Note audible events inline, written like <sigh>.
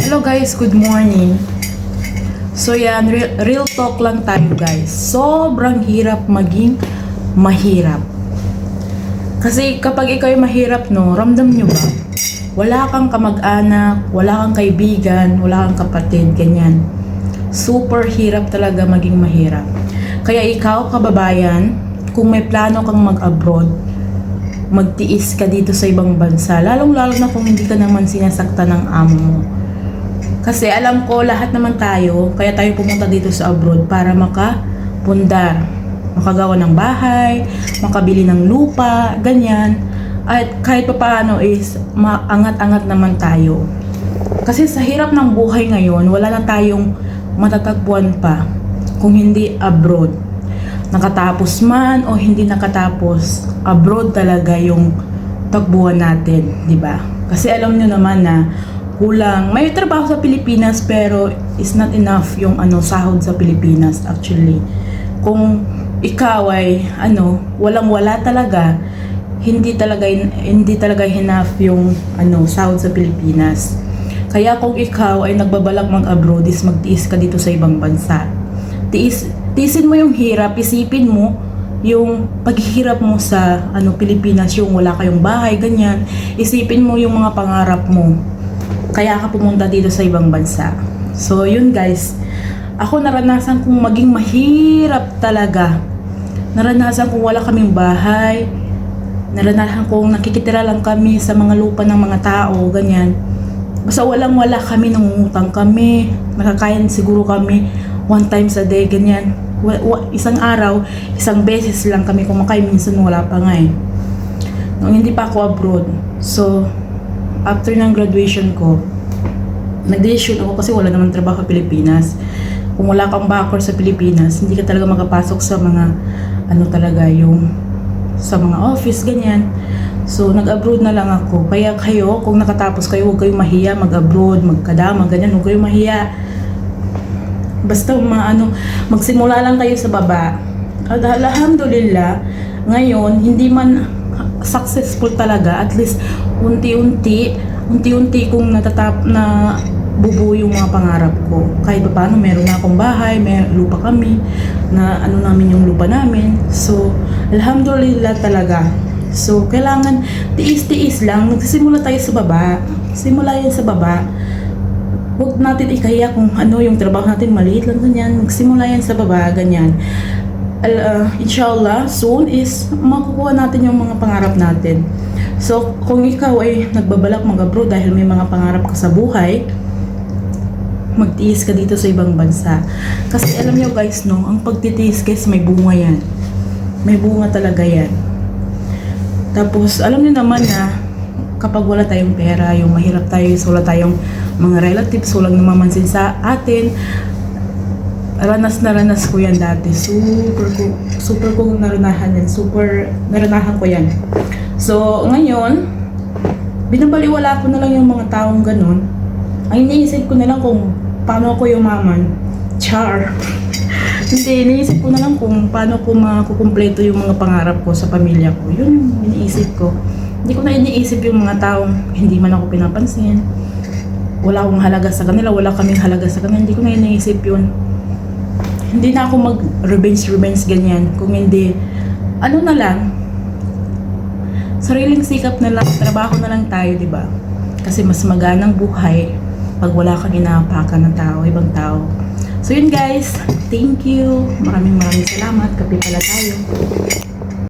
Hello guys, good morning. So yan, real, talk lang tayo guys. Sobrang hirap maging mahirap. Kasi kapag ikaw ay mahirap no, ramdam nyo ba? Wala kang kamag-anak, wala kang kaibigan, wala kang kapatid, ganyan. Super hirap talaga maging mahirap. Kaya ikaw, kababayan, kung may plano kang mag-abroad, magtiis ka dito sa ibang bansa, lalong-lalo na kung hindi ka naman sinasakta ng amo mo. Kasi alam ko lahat naman tayo, kaya tayo pumunta dito sa abroad para makapundar, makagawa ng bahay, makabili ng lupa, ganyan. At kahit pa paano is maangat-angat naman tayo. Kasi sa hirap ng buhay ngayon, wala na tayong matatagpuan pa kung hindi abroad. Nakatapos man o hindi nakatapos, abroad talaga yung tagbuhan natin, di ba? Kasi alam nyo naman na kulang. May trabaho sa Pilipinas pero is not enough yung ano sahod sa Pilipinas actually. Kung ikaw ay ano, walang-wala talaga, hindi talaga hindi talaga enough yung ano sahod sa Pilipinas. Kaya kung ikaw ay nagbabalak mag-abroad, is magtiis ka dito sa ibang bansa. Tiis, tiisin mo yung hirap, isipin mo yung paghihirap mo sa ano Pilipinas, yung wala kayong bahay, ganyan. Isipin mo yung mga pangarap mo kaya ka pumunta dito sa ibang bansa. So, yun guys. Ako naranasan kong maging mahirap talaga. Naranasan kong wala kaming bahay. Naranasan kong nakikitira lang kami sa mga lupa ng mga tao, ganyan. Basta walang wala kami, nangungutang kami. Nakakain siguro kami one times a day, ganyan. Isang araw, isang beses lang kami kumakain. Minsan wala pa nga eh. Nung hindi pa ako abroad. So, after ng graduation ko, nag-decision ako kasi wala naman trabaho sa Pilipinas. Kung wala kang backer sa Pilipinas, hindi ka talaga makapasok sa mga ano talaga yung sa mga office ganyan. So nag-abroad na lang ako. Kaya kayo, kung nakatapos kayo, huwag kayong mahiya mag-abroad, magkadama, ganyan, huwag kayong mahiya. Basta maano, magsimula lang kayo sa baba. At alhamdulillah, ngayon, hindi man successful talaga, at least unti-unti, unti-unti kong natatap na bubuo yung mga pangarap ko. Kahit pa paano, meron na akong bahay, may lupa kami, na ano namin yung lupa namin. So, alhamdulillah talaga. So, kailangan tiis-tiis lang. Magsisimula tayo sa baba. Simula yan sa baba. Huwag natin ikahiya kung ano yung trabaho natin, maliit lang ganyan. Magsimula yan sa baba, ganyan. Uh, inshallah, soon is makukuha natin yung mga pangarap natin. So, kung ikaw ay nagbabalak mag-abroad dahil may mga pangarap ka sa buhay, magtiis ka dito sa ibang bansa. Kasi alam niyo guys, no, ang pagtitiis guys, may bunga yan. May bunga talaga yan. Tapos, alam niyo naman na kapag wala tayong pera, yung mahirap tayo, wala tayong mga relatives, walang namamansin sa atin, ranas na ranas ko yan dati. Super ko, super ko naranahan yan. Super, naranahan ko yan. So, ngayon, binabaliwala ko na lang yung mga taong ganun. Ang iniisip ko na lang kung paano ako yumaman. Char. <laughs> Hindi, iniisip ko na lang kung paano ko makukumpleto yung mga pangarap ko sa pamilya ko. Yun yung iniisip ko. Hindi ko na iniisip yung mga taong hindi man ako pinapansin. Wala akong halaga sa kanila, wala kaming halaga sa kanila. Hindi ko na iniisip yun. Hindi na ako mag-revenge-revenge ganyan. Kung hindi, ano na lang, sariling sikap na lang, trabaho na lang tayo, di ba? Kasi mas maganang buhay pag wala kang inaapakan ng tao, ibang tao. So yun guys, thank you. Maraming maraming salamat. Kape pala tayo.